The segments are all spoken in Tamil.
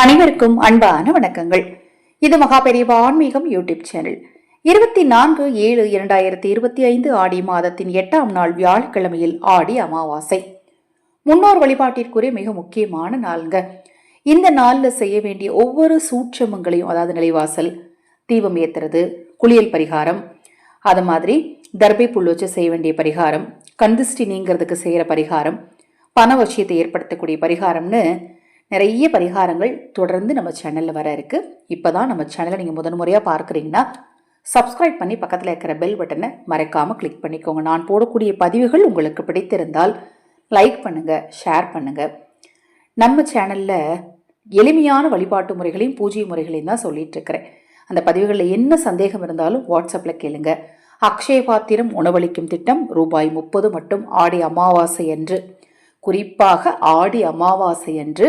அனைவருக்கும் அன்பான வணக்கங்கள். இது மகாபெரிவ ஆன்மீகம் யூடியூப் சேனல். இருபத்தி நான்கு ஏழு இரண்டாயிரத்தி இருபத்தி ஐந்து ஆடி மாதத்தின் எட்டாம் நாள் வியாழக்கிழமையில் ஆடி அமாவாசை. முன்னோர் வழிபாட்டிற்குரிய மிக முக்கியமான நாளுங்க. இந்த நாளில் செய்ய வேண்டிய ஒவ்வொரு சூட்சமங்களையும் அதாவது நிலைவாசல் தீபம் ஏத்துறது குளியல் பரிகாரம் அது மாதிரி தர்பை புல் வச்சு செய்ய வேண்டிய பரிகாரம் கந்திஷ்டி நீங்கிறதுக்கு செய்கிற பரிகாரம் பண வசியத்தை ஏற்படுத்தக்கூடிய பரிகாரம்னு நிறைய பரிகாரங்கள் தொடர்ந்து நம்ம சேனலில் வர இருக்கு. இப்போ தான் நம்ம சேனலை நீங்கள் முதன் முறையாக பார்க்குறீங்கன்னா சப்ஸ்கிரைப் பண்ணி பக்கத்தில் இருக்கிற பெல் பட்டனை மறைக்காமல் கிளிக் பண்ணிக்கோங்க. நான் போடக்கூடிய பதிவுகள் உங்களுக்கு பிடித்திருந்தால் லைக் பண்ணுங்கள் ஷேர் பண்ணுங்கள் நம்ம சேனலில் எளிமையான வழிபாட்டு முறைகளையும் பூஜை முறைகளையும் தான் சொல்லிகிட்ருக்கிறேன் அந்த பதிவுகளில் என்ன சந்தேகம் இருந்தாலும் வாட்ஸ்அப்பில் கேளுங்க. அக்ஷய பாத்திரம் உணவளிக்கும் திட்டம் ரூபாய் முப்பது மட்டும் ஆடி அமாவாசை அன்று. குறிப்பாக ஆடி அமாவாசை அன்று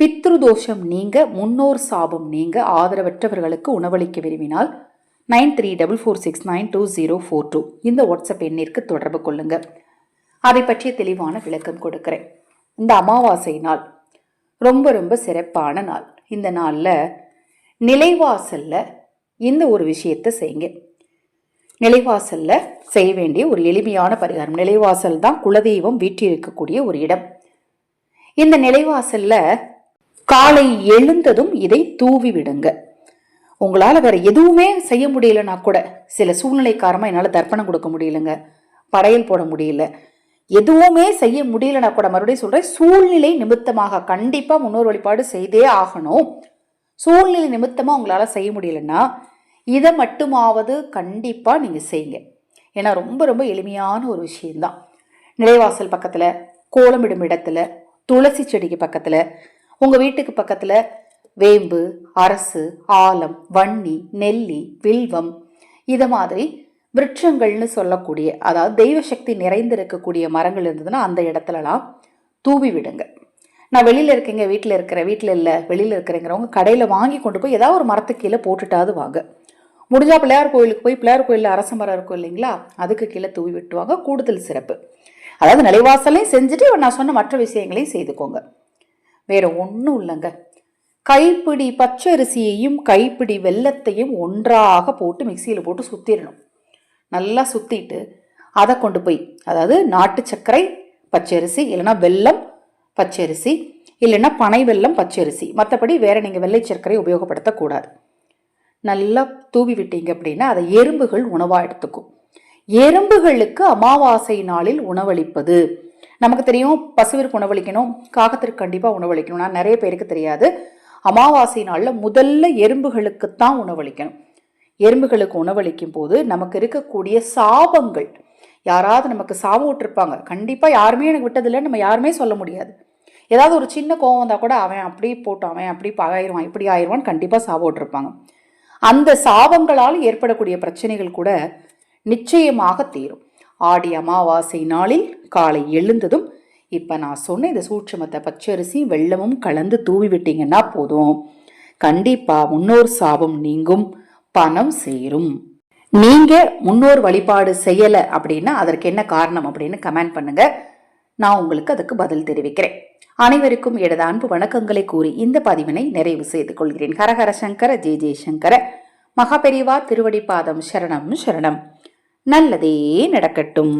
பித்ருதோஷம் நீங்க முன்னோர் சாபம் நீங்க ஆதரவற்றவர்களுக்கு உணவளிக்க விரும்பினால் nine three double four six nine two zero four two இந்த வாட்ஸ்அப் எண்ணிற்கு தொடர்பு கொள்ளுங்க. அதை பற்றிய தெளிவான விளக்கம் கொடுக்கிறேன். இந்த அமாவாசை நாள் ரொம்ப ரொம்ப சிறப்பான நாள். இந்த நாளில் நிலைவாசலில் இந்த ஒரு விஷயத்தை செய்யுங்க. நிலைவாசலில் செய்ய வேண்டிய ஒரு எளிமையான பரிகாரம். நிலைவாசல் தான் குலதெய்வம் வீற்றிருக்கக்கூடிய ஒரு இடம். இந்த நிலைவாசலில் காலை எழுந்ததும் இதை தூவி விடுங்க உங்களால் வேற எதுவுமே செய்ய முடியலனா கூட சில சூழ்நிலை காரணமாக என்னால் தர்ப்பணம் கொடுக்க முடியலங்க. படையல் போட முடியல. எதுவுமே செய்ய முடியலனா கூட மறுபடியும் சொல்கிறேன் சூழ்நிலை நிமித்தமாக கண்டிப்பாக முன்னோர் வழிபாடு செய்தே ஆகணும். சூழ்நிலை நிமித்தமாக உங்களால் செய்ய முடியலன்னா இதை மட்டுமாவது கண்டிப்பாக நீங்கள் செய்யுங்க. ஏன்னா ரொம்ப ரொம்ப எளிமையான ஒரு விஷயந்தான் நிலைவாசல் பக்கத்தில் கோலமிடும் இடத்துல துளசி செடிக்கு பக்கத்தில் உங்கள் வீட்டுக்கு பக்கத்தில் வேம்பு அரசு ஆலம் வன்னி நெல்லி வில்வம் இதை மாதிரி விருட்சங்கள்னு சொல்லக்கூடிய அதாவது தெய்வ சக்தி நிறைந்திருக்கக்கூடிய மரங்கள் இருந்ததுன்னா அந்த இடத்துலலாம் தூவி விடுங்க. நான் வெளியில் இருக்கேங்க வீட்டில் இருக்கிற வீட்டில் இல்லை வெளியில் இருக்கிறேங்கிறவங்க கடையில் வாங்கி கொண்டு போய் ஏதாவது ஒரு மரத்துக்கு கீழே போட்டுட்டாவது வாங்க. முடிஞ்சால் பிள்ளையார் கோயிலுக்கு போய் பிள்ளையார் கோயிலில் அரச மரம் இருக்கும் இல்லைங்களா? அதுக்கு கீழே தூவி விட்டுவாங்க கூடுதல் சிறப்பு. அதாவது நிலைவாசலையும் செஞ்சுட்டு நான் சொன்ன மற்ற விஷயங்களையும் செய்துக்கோங்க. வேற ஒன்றும் இல்லைங்க. கைப்பிடி பச்சரிசியையும் கைப்பிடி வெல்லத்தையும் ஒன்றாக போட்டு மிக்சியில் போட்டு சுற்றிடணும் நல்லா சுற்றிட்டு அதை கொண்டு போய் அதாவது நாட்டு சர்க்கரை பச்சரிசி இல்லைன்னா வெல்லம் பச்சரிசி இல்லைன்னா பனை வெல்லம் பச்சரிசி. மற்றபடி வேறு நீங்கள் வெள்ளை சர்க்கரை உபயோகப்படுத்தக்கூடாது. நல்லா தூவி விட்டீங்க அப்படின்னா அதை எறும்புகள் உணவாக எடுத்துக்கும். எறும்புகளுக்கு அமாவாசை நாளில் உணவளிப்பது. நமக்கு தெரியும் பசுவிற்கு உணவளிக்கணும் காகத்திற்கு கண்டிப்பாக உணவளிக்கணும். நான் நிறைய பேருக்கு தெரியாது. அமாவாசை நாளில் முதல்ல எறும்புகளுக்குத்தான் உணவளிக்கணும். எறும்புகளுக்கு உணவளிக்கும் போது நமக்கு இருக்கக்கூடிய சாபங்கள் யாராவது நமக்கு சாபம் விட்டுருப்பாங்க. கண்டிப்பாக யாருமே எனக்கு விட்டதில்லைன்னு நம்ம யாருமே சொல்ல முடியாது. ஏதாவது ஒரு சின்ன கோவம் வந்தால் கூட அவன் அப்படி போட்டு அவன் அப்படி ஆயிடுவான் இப்படி ஆயிடுவான்னு கண்டிப்பாக சாபம் விட்டுருப்பாங்க. அந்த சாபங்களால் ஏற்படக்கூடிய பிரச்சனைகள் கூட நிச்சயமாக தீரும். ஆடி அமாவாசை நாளில் காலை எழுந்ததும் இப்போ நான் சொன்ன இந்த சூட்சமத்தை பச்சரிசி வெள்ளமும் கலந்து தூவி விட்டீங்கன்னா போதும். கண்டிப்பாக முன்னோர் சாபம் நீங்கும் பணம் சேரும். நீங்கள் முன்னோர் வழிபாடு செய்யலை அப்படின்னா அதற்கு என்ன காரணம் அப்படின்னு கமெண்ட் பண்ணுங்க. நான் உங்களுக்கு அதுக்கு பதில் தெரிவிக்கிறேன். அனைவருக்கும் எனது அன்பு வணக்கங்களை கூறி இந்த பதிவினை நிறைவு செய்து கொள்கிறேன். ஹரஹர சங்கர ஜெய ஜெய்சங்கர. மகாபெரிவா திருவடிப்பாதம் சரணம் சரணம். நல்லதே நடக்கட்டும்.